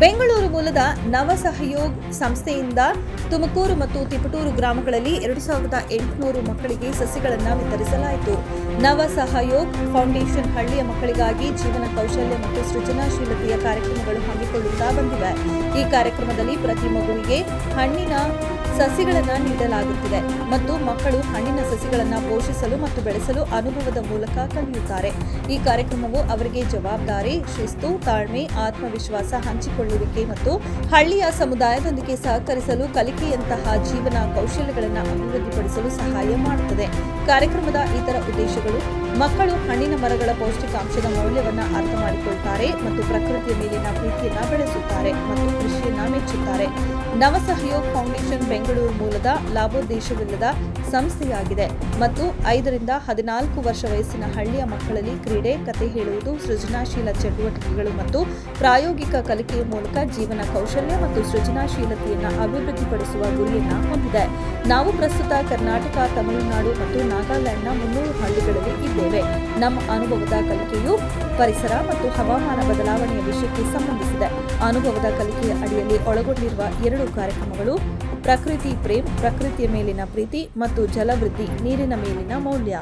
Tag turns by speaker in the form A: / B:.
A: ಬೆಂಗಳೂರು ಮೂಲದ ನವ ಸಹಯೋಗ್ ಸಂಸ್ಥೆಯಿಂದ ತುಮಕೂರು ಮತ್ತು ತಿಪಟೂರು ಗ್ರಾಮಗಳಲ್ಲಿ ಎರಡು ಸಾವಿರದ ಎಂಟುನೂರು ಮಕ್ಕಳಿಗೆ ಸಸಿಗಳನ್ನು ವಿತರಿಸಲಾಯಿತು. ನವ ಸಹಯೋಗ್ ಫೌಂಡೇಶನ್ ಹಳ್ಳಿಯ ಮಕ್ಕಳಿಗಾಗಿ ಜೀವನ ಕೌಶಲ್ಯ ಮತ್ತು ಸೃಜನಾಶೀಲತೆಯ ಕಾರ್ಯಕ್ರಮಗಳು ಹಮ್ಮಿಕೊಳ್ಳುತ್ತಾ ಬಂದಿವೆ. ಈ ಕಾರ್ಯಕ್ರಮದಲ್ಲಿ ಪ್ರತಿ ಮಗುವಿಗೆ ಹಣ್ಣಿನ ಸಸಿಗಳನ್ನು ನೀಡಲಾಗುತ್ತಿದೆ ಮತ್ತು ಮಕ್ಕಳು ಹಣ್ಣಿನ ಸಸಿಗಳನ್ನು ಪೋಷಿಸಲು ಮತ್ತು ಬೆಳೆಸಲು ಅನುಭವದ ಮೂಲಕ ಕಲಿಯುತ್ತಾರೆ. ಈ ಕಾರ್ಯಕ್ರಮವು ಅವರಿಗೆ ಜವಾಬ್ದಾರಿ, ಶಿಸ್ತು, ತಾಳ್ಮೆ, ಆತ್ಮವಿಶ್ವಾಸ ಹಂಚಿಕೊಳ್ಳುವಿಕೆ ಮತ್ತು ಹಳ್ಳಿಯ ಸಮುದಾಯದೊಂದಿಗೆ ಸಹಕರಿಸಲು ಕಲಿಕೆಯಂತಹ ಜೀವನ ಕೌಶಲ್ಯಗಳನ್ನು ಅಭಿವೃದ್ಧಿಪಡಿಸಲು ಸಹಾಯ ಮಾಡುತ್ತದೆ. ಕಾರ್ಯಕ್ರಮದ ಇತರ ಉದ್ದೇಶಗಳು, ಮಕ್ಕಳು ಹಣ್ಣಿನ ಮರಗಳ ಪೌಷ್ಟಿಕಾಂಶದ ಮೌಲ್ಯವನ್ನು ಅರ್ಥ ಮಾಡಿಕೊಳ್ತಾರೆ ಮತ್ತು ಪ್ರಕೃತಿಯ ಮೇಲಿನ ಪ್ರೀತಿಯನ್ನು ಬೆಳೆಸುತ್ತಾರೆ ಮತ್ತು ಕೃಷಿಯನ್ನು ಮೆಚ್ಚುತ್ತಾರೆ. ನವ ಸಹಯೋಗ್ ಫೌಂಡೇಶನ್ ಬೆಂಗಳೂರು ಮೂಲದ ಲಾಭೋದ್ದೇಶವಿಲ್ಲದ ಸಂಸ್ಥೆಯಾಗಿದೆ ಮತ್ತು ಐದರಿಂದ ಹದಿನಾಲ್ಕು ವರ್ಷ ವಯಸ್ಸಿನ ಹಳ್ಳಿಯ ಮಕ್ಕಳಲ್ಲಿ ಕ್ರೀಡೆ, ಕತೆ ಹೇಳುವುದು, ಸೃಜನಾಶೀಲ ಚಟುವಟಿಕೆಗಳು ಮತ್ತು ಪ್ರಾಯೋಗಿಕ ಕಲಿಕೆಯ ಮೂಲಕ ಜೀವನ ಕೌಶಲ್ಯ ಮತ್ತು ಸೃಜನಾಶೀಲತೆಯನ್ನು ಅಭಿವೃದ್ಧಿಪಡಿಸುವ ಗುರಿಯನ್ನು ಹೊಂದಿದೆ. ನಾವು ಪ್ರಸ್ತುತ ಕರ್ನಾಟಕ, ತಮಿಳುನಾಡು ಮತ್ತು ನಾಗಾಲ್ಯಾಂಡ್ನ ಮುನ್ನೂರು ಹಳ್ಳಿಗಳಲ್ಲಿ ಇದ್ದೇವೆ. ನಮ್ಮ ಅನುಭವದ ಕಲಿಕೆಯು ಪರಿಸರ ಮತ್ತು ಹವಾಮಾನ ಬದಲಾವಣೆಯ ವಿಷಯಕ್ಕೆ ಸಂಬಂಧಿಸಿದೆ. ಅನುಭವದ ಕಲಿಕೆಯ ಅಡಿಯಲ್ಲಿ ಒಳಗೊಂಡಿರುವ ಎರಡು ಕಾರ್ಯಕ್ರಮಗಳು ಪ್ರಕೃತಿ ಪ್ರೇಮ್ ಪ್ರಕೃತಿಯ ಮೇಲಿನ ಪ್ರೀತಿ ಮತ್ತು ಜಲವೃದ್ಧಿ ನೀರಿನ ಮೇಲಿನ ಮೌಲ್ಯ.